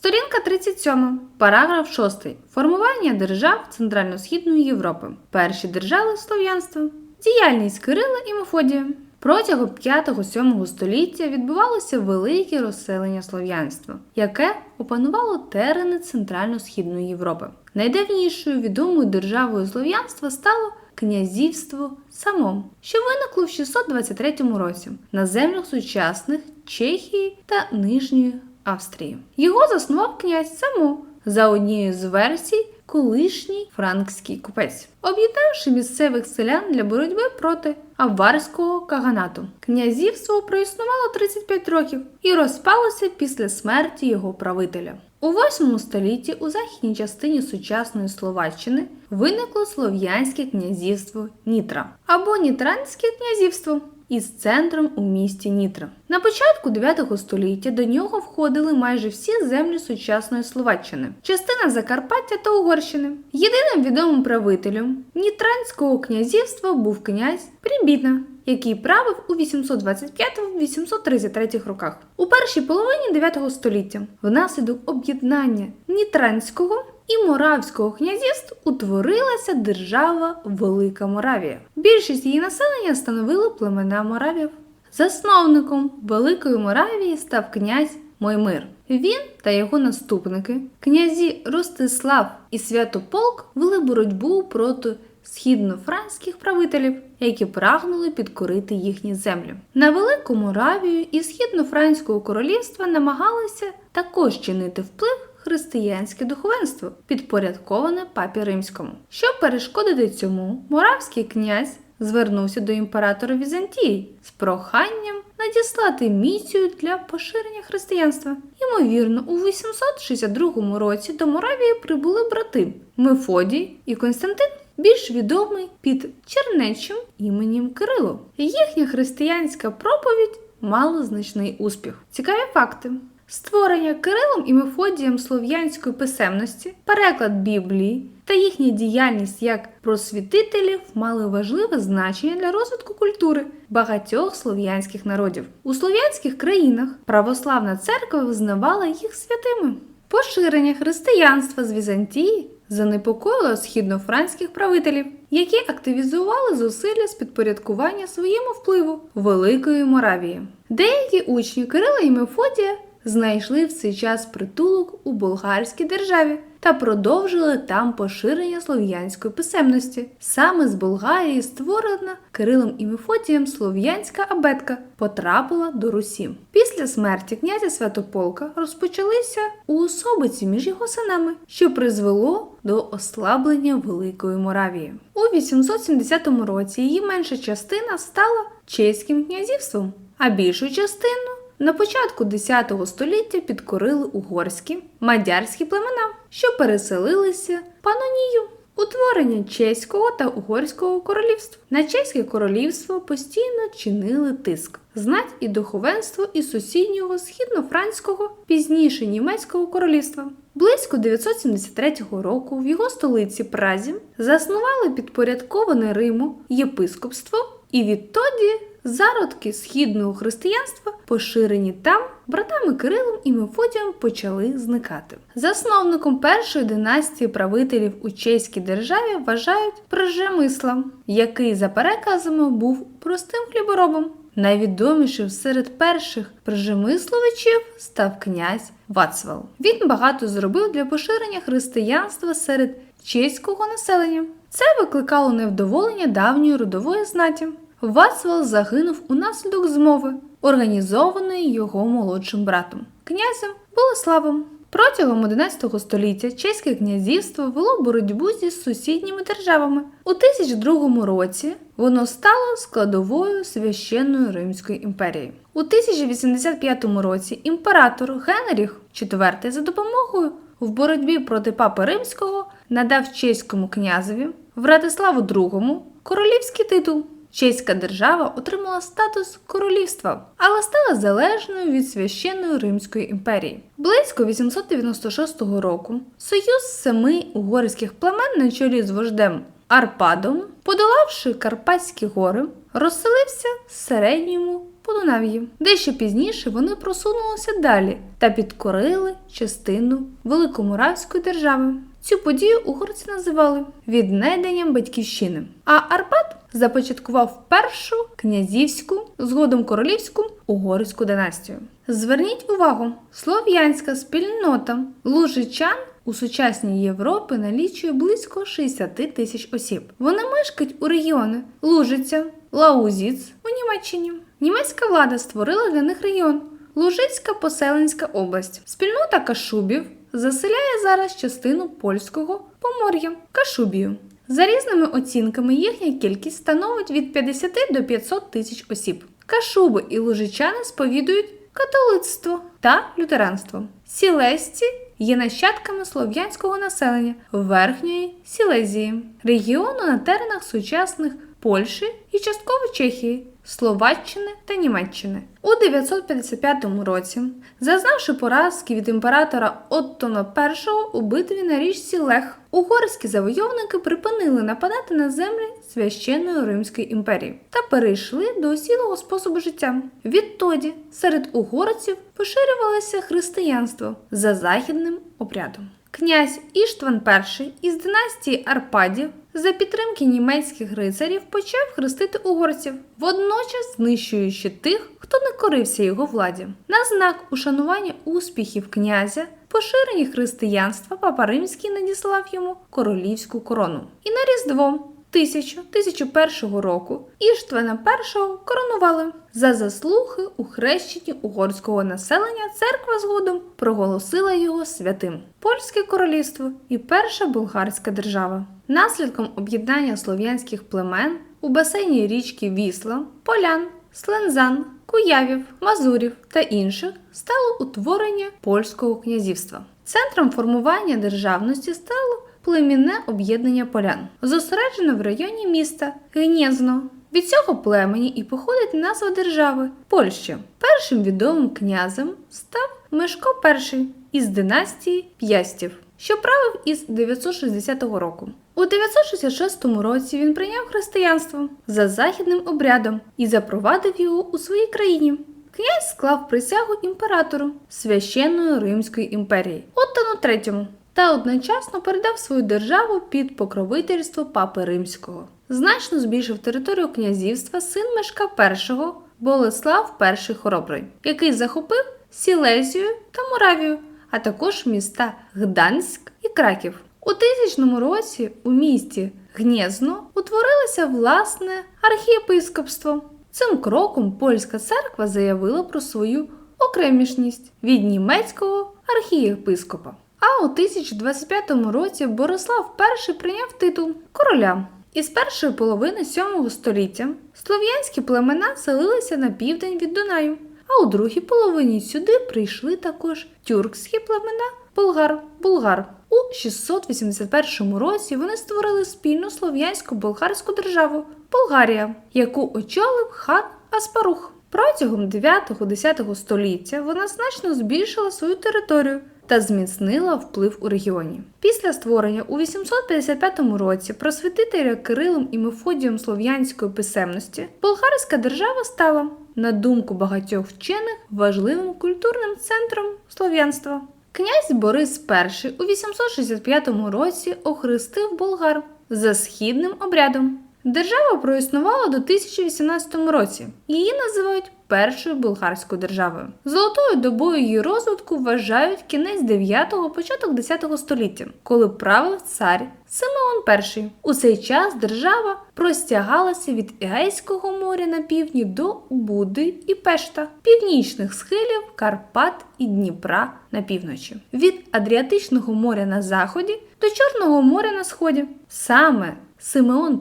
Сторінка 37, параграф 6. Формування держав Центрально-Східної Європи. Перші держави слов'янства. Діяльність Кирила і Мефодія. Протягом 5-7 століття відбувалося велике розселення слов'янства, яке опанувало терени Центрально-Східної Європи. Найдавнішою відомою державою слов'янства стало князівство Самом, що виникло в 623 році на землях сучасних Чехії та Нижньої Австрії. Його заснував князь Само за однією з версій. Колишній франкський купець, об'єднавши місцевих селян для боротьби проти аварського каганату. Князівство проіснувало 35 років і розпалося після смерті його правителя. У 8 столітті у західній частині сучасної Словаччини виникло слов'янське князівство Нітра або Нітранське князівство із центром у місті Нітра. На початку 9 століття до нього входили майже всі землі сучасної Словаччини, частина Закарпаття та Угорщини. Єдиним відомим правителем Нітранського князівства був князь Прибітна, який правив у 825-833 роках. У першій половині 9 століття внаслідок об'єднання Нітранського і Моравського князівств утворилася держава Велика Моравія. Більшість її населення становили племена Моравів. Засновником Великої Моравії став князь Моймир. Він та його наступники, князі Ростислав і Святополк, вели боротьбу проти східнофранських правителів, які прагнули підкорити їхні землі. На Велику Моравію і східнофранського королівства намагалися також чинити вплив християнське духовенство, підпорядковане папі римському. Щоб перешкодити цьому, моравський князь звернувся до імператора Візантії з проханням надіслати місію для поширення християнства. Ймовірно, у 862 році до Моравії прибули брати Мефодій і Константин, більш відомий під чернечим іменем Кирило. Їхня християнська проповідь мала значний успіх. Цікаві факти. Створення Кирилом і Мефодієм слов'янської писемності, переклад Біблії та їхня діяльність як просвітителів мали важливе значення для розвитку культури багатьох слов'янських народів. У слов'янських країнах православна церква визнавала їх святими. Поширення християнства з Візантії занепокоїло східнофранських правителів, які активізували зусилля з підпорядкування своєму впливу Великої Моравії. Деякі учні Кирила і Мефодія знайшли в цей час притулок у болгарській державі та продовжили там поширення слов'янської писемності. Саме з Болгарії створена Кирилом і Мефодієм слов'янська абетка потрапила до Русі. Після смерті князя Святополка розпочалися уособиці між його синами, що призвело до ослаблення Великої Моравії. У 870 році її менша частина стала чеським князівством, а більшу частину на початку X століття підкорили угорські, мадярські племена, що переселилися панонію. Утворення чеського та угорського королівств. На чеське королівство постійно чинили тиск, знать і духовенство із сусіднього східнофранського, пізніше німецького королівства. Близько 973 року в його столиці Празі заснували підпорядковане Риму єпископство, і відтоді зародки східного християнства, поширені там, братами Кирилом і Мефодієм почали зникати. Засновником першої династії правителів у чеській державі вважають Прижемисла, який за переказами був простим хліборобом. Найвідомішим серед перших прижемисловичів став князь Вацвал. Він багато зробив для поширення християнства серед чеського населення. Це викликало невдоволення давньої родової знаті. Вацвал загинув унаслідок змови, організованої його молодшим братом, князем Болеславом. Протягом 11 століття Чеське князівство вело боротьбу зі сусідніми державами. У 1002 році воно стало складовою священної Римської імперії. У 1085 році імператор Генріх IV за допомогою в боротьбі проти папи римського надав чеському князеві Вратиславу II королівський титул. Чеська держава отримала статус королівства, але стала залежною від священної Римської імперії. Близько 896 року союз семи угорських племен на чолі з вождем Арпадом, подолавши Карпатські гори, розселився в середньому Подунав'ї. Дещо пізніше вони просунулися далі та підкорили частину Великомуравської держави. Цю подію угорці називали віднайденням батьківщини. А Арпад започаткував першу князівську, згодом королівську угорську династію. Зверніть увагу, слов'янська спільнота лужичан у сучасній Європі налічує близько 60 тисяч осіб. Вони мешкають у регіони Лужиця, Лаузіц у Німеччині. Німецька влада створила для них регіон Лужицька поселенська область. Спільнота Кашубів заселяє зараз частину польського помор'я Кашубію. За різними оцінками їхня кількість становить від 50 до 500 тисяч осіб. Кашуби і лужичани сповідують католицтво та лютеранство. Сілесці є нащадками слов'янського населення Верхньої Сілезії, регіону на теренах сучасних Польщі і частково Чехії, Словаччини та Німеччини. У 955 році, зазнавши поразки від імператора Оттона І у битві на річці Лех, угорські завойовники припинили нападати на землі священної Римської імперії та перейшли до осілого способу життя. Відтоді серед угорців поширювалося християнство за західним обрядом. Князь Іштван І із династії Арпадів за підтримки німецьких рицарів почав хрестити угорців, водночас знищуючи тих, хто не корився його владі. На знак ушанування успіхів князя, поширення християнства Папа Римський надіслав йому королівську корону. І на Різдво 1000-1001 року Іштвана І коронували. За заслуги у хрещенні угорського населення церква згодом проголосила його святим. Польське королівство і перша болгарська держава. Наслідком об'єднання слов'янських племен у басейні річки Вісла, Полян, Слензан, Куявів, Мазурів та інших стало утворення польського князівства. Центром формування державності стало племінне об'єднання полян, зосереджене в районі міста Гнєзно. Від цього племені і походить назва держави Польща. Першим відомим князем став Мешко І із династії П'ястів, що правив із 960 року. У 966 році він прийняв християнство за західним обрядом і запровадив його у своїй країні. Князь склав присягу імператору священної Римської імперії Оттону III та одночасно передав свою державу під покровительство папи римського. Значно збільшив територію князівства син Мешка І Болеслав І Хоробрий, який захопив Сілезію та Моравію, а також міста Гданськ і Краків. У тисячному році у місті Гнєзно утворилося власне архієпископство. Цим кроком польська церква заявила про свою окремішність від німецького архієпископа. А у 1025 році Борислав І прийняв титул короля. Із першої половини 7 століття слов'янські племена селилися на південь від Дунаю, а у другій половині сюди прийшли також тюркські племена болгар булгар. У 681 році вони створили спільну слов'янську болгарську державу Болгарія, яку очолив хан Аспарух. Протягом 9-10 століття вона значно збільшила свою територію та зміцнила вплив у регіоні. Після створення у 855 році просвітителя Кирилом і Мефодієм слов'янської писемності болгарська держава стала, на думку багатьох вчених, важливим культурним центром слов'янства. Князь Борис І у 865 році охрестив болгар за східним обрядом. Держава проіснувала до 1018 році. Її називають першою болгарською державою. Золотою добою її розвитку вважають кінець 9-го, початок 10-го століття, коли правив цар Симеон І. У цей час держава простягалася від Егейського моря на півдні до Буди і Пешта, північних схилів Карпат і Дніпра на півночі, від Адріатичного моря на заході до Чорного моря на сході. Саме Симеон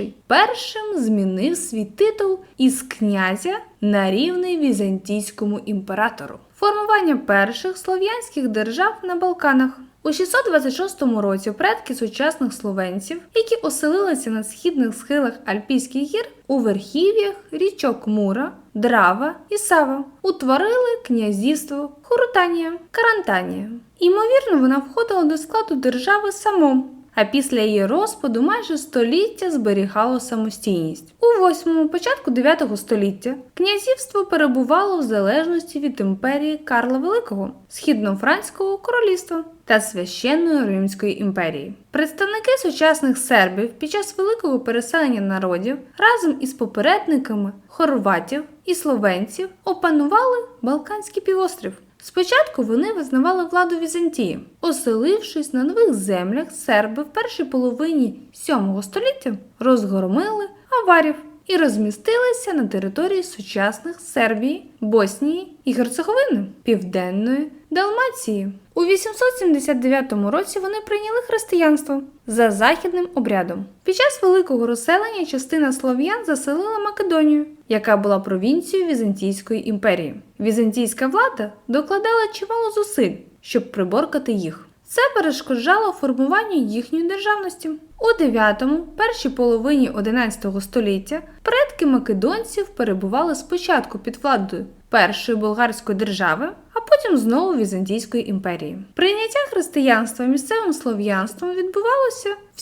І першим змінив свій титул із князя на рівний візантійському імператору. Формування перших слов'янських держав на Балканах. У 626 році предки сучасних словенців, які оселилися на східних схилах Альпійських гір у верхів'ях річок Мура, Драва і Сава, утворили князівство Хурутанія, Карантанія. Імовірно, вона входила до складу держави само, а після її розпаду майже століття зберігало самостійність. У 8 початку 9 століття князівство перебувало в залежності від імперії Карла Великого, східнофранського королівства та священної Римської імперії. Представники сучасних сербів під час великого переселення народів разом із попередниками хорватів і словенців опанували Балканський півострів. Спочатку вони визнавали владу Візантії. Оселившись на нових землях, серби в першій половині 7 століття розгромили аварів і розмістилися на території сучасних Сербії, Боснії і Герцеговини, Південної Далмації. У 879 році вони прийняли християнство за західним обрядом. Під час великого розселення частина слов'ян заселила Македонію, яка була провінцією Візантійської імперії. Візантійська влада докладала чимало зусиль, щоб приборкати їх. Це перешкоджало формуванню їхньої державності. У 9-му, першій половині 11 століття предки македонців перебували спочатку під владою першої болгарської держави, а потім знову Візантійської імперії. Прийняття християнства місцевим слов'янством відбувалося в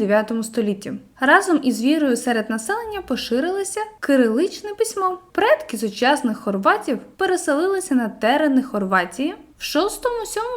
7-9 столітті. Разом із вірою серед населення поширилося кириличне письмо. Предки сучасних хорватів переселилися на терени Хорватії в 6-7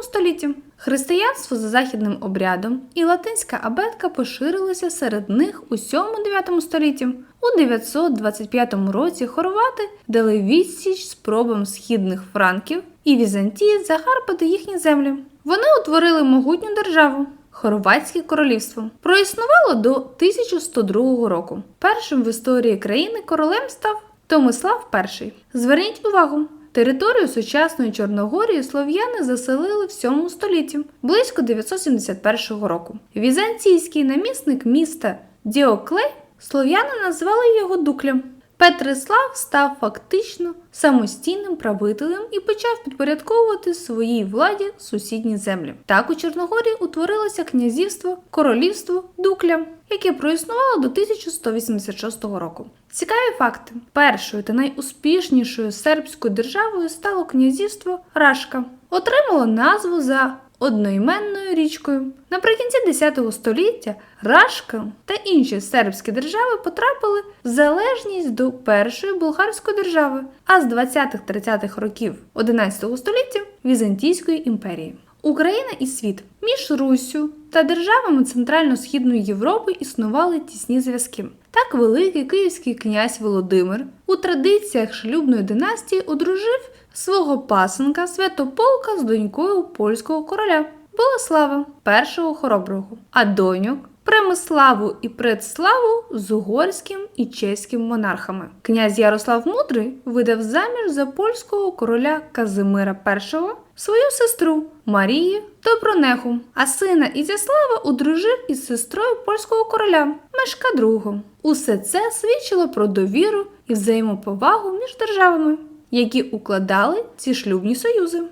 столітті. Християнство за західним обрядом і латинська абетка поширилися серед них у 7-9 столітті. У 925 році хорвати дали відсіч спробам східних франків і Візантії загарбати їхні землі. Вони утворили могутню державу. Хорватське королівство проіснувало до 1102 року. Першим в історії країни королем став Томислав І. Зверніть увагу, Територію сучасної Чорногорії слов'яни заселили в 7 столітті, близько 971 року. Візантійський намісник міста Діоклей слов'яни назвали його Дуклем. Петрислав став фактично самостійним правителем і почав підпорядковувати своїй владі сусідні землі. Так у Чорногорії утворилося князівство Королівство Дукля, яке проіснувало до 1186 року. Цікаві факти: першою та найуспішнішою сербською державою стало князівство Рашка, отримало назву за одноіменною річкою. Наприкінці X століття Рашка та інші сербські держави потрапили в залежність до першої болгарської держави, а з 20-30-х років 11 століття Візантійської імперії. Україна і світ між Руссю та державами Центрально-Східної Європи існували тісні зв'язки. Так великий київський князь Володимир у традиціях шлюбної династії одружив свого пасенка Святополка з донькою польського короля Болеслава першого хороброго, а доньок Премиславу і Предславу з угорським і чеським монархами. Князь Ярослав Мудрий видав заміж за польського короля Казимира І свою сестру Марії Добронеху, а сина Ізяслава одружив із сестрою польського короля Мешка II. Усе це свідчило про довіру і взаємоповагу між державами, які укладали ці шлюбні союзи.